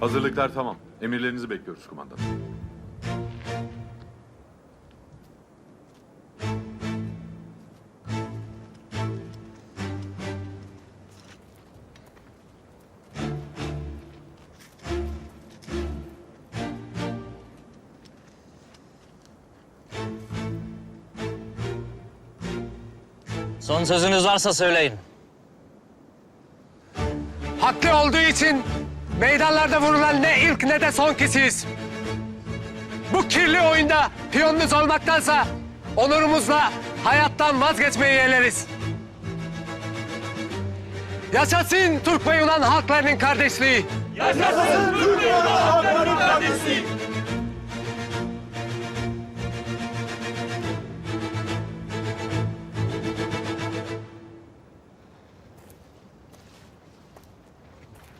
Hazırlıklar tamam. Emirlerinizi bekliyoruz kumandan. Son sözünüz varsa söyleyin. Haklı olduğu için meydanlarda vurulan ne ilk ne de son kişiyiz. Bu kirli oyunda piyonunuz olmaktansa onurumuzla hayattan vazgeçmeyi yeğleriz. Yaşasın Türk ve Yunan halklarının kardeşliği.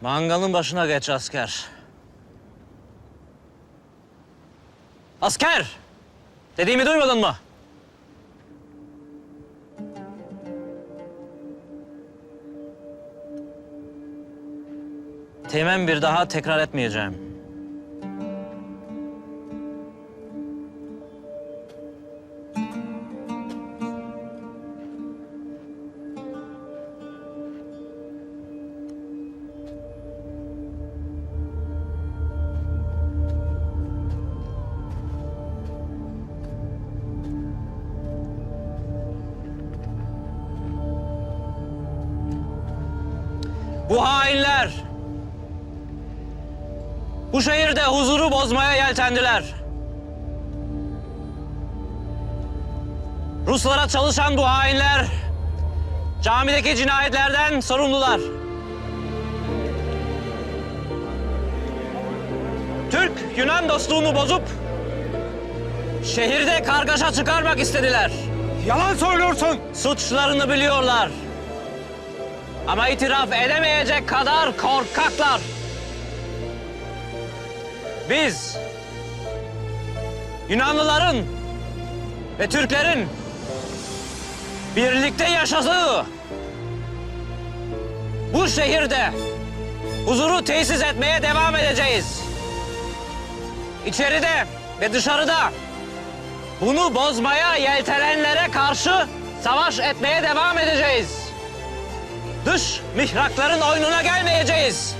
Mangalın başına geç asker. Asker! Dediğimi duymadın mı? Teğmen bir daha tekrar etmeyeceğim. Bu hainler bu şehirde huzuru bozmaya yeltendiler. Ruslara çalışan bu hainler camideki cinayetlerden sorumlular. Türk-Yunan dostluğunu bozup şehirde kargaşa çıkarmak istediler. Yalan söylüyorsun. Suçlarını biliyorlar. Ama itiraf edemeyecek kadar korkaklar. Biz Yunanlıların ve Türklerin birlikte yaşadığı bu şehirde huzuru tesis etmeye devam edeceğiz. İçeride ve dışarıda bunu bozmaya yeltenenlere karşı savaş etmeye devam edeceğiz. Dış mihrakların oyununa gelmeyeceğiz.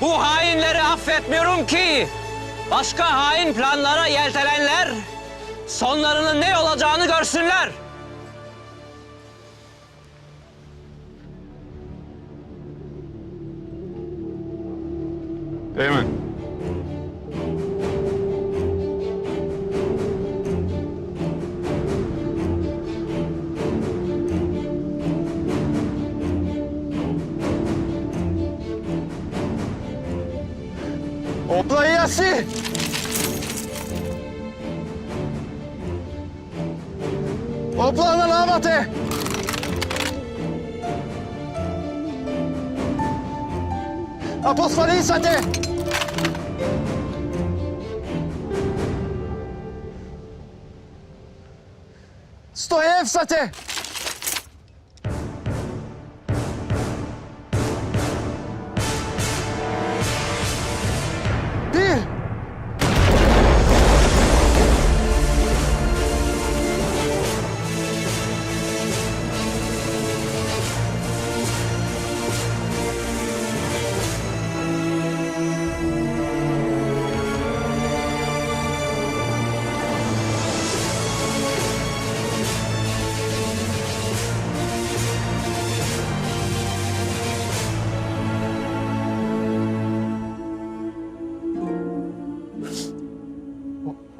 Bu hainleri affetmiyorum ki başka hain planlara yeltenenler sonlarının ne olacağını görsünler. Teğmen. Opla Yasi. Opla na lavate. Apostolizate. Stojevsate. Bir.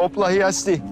Opla Hiasti.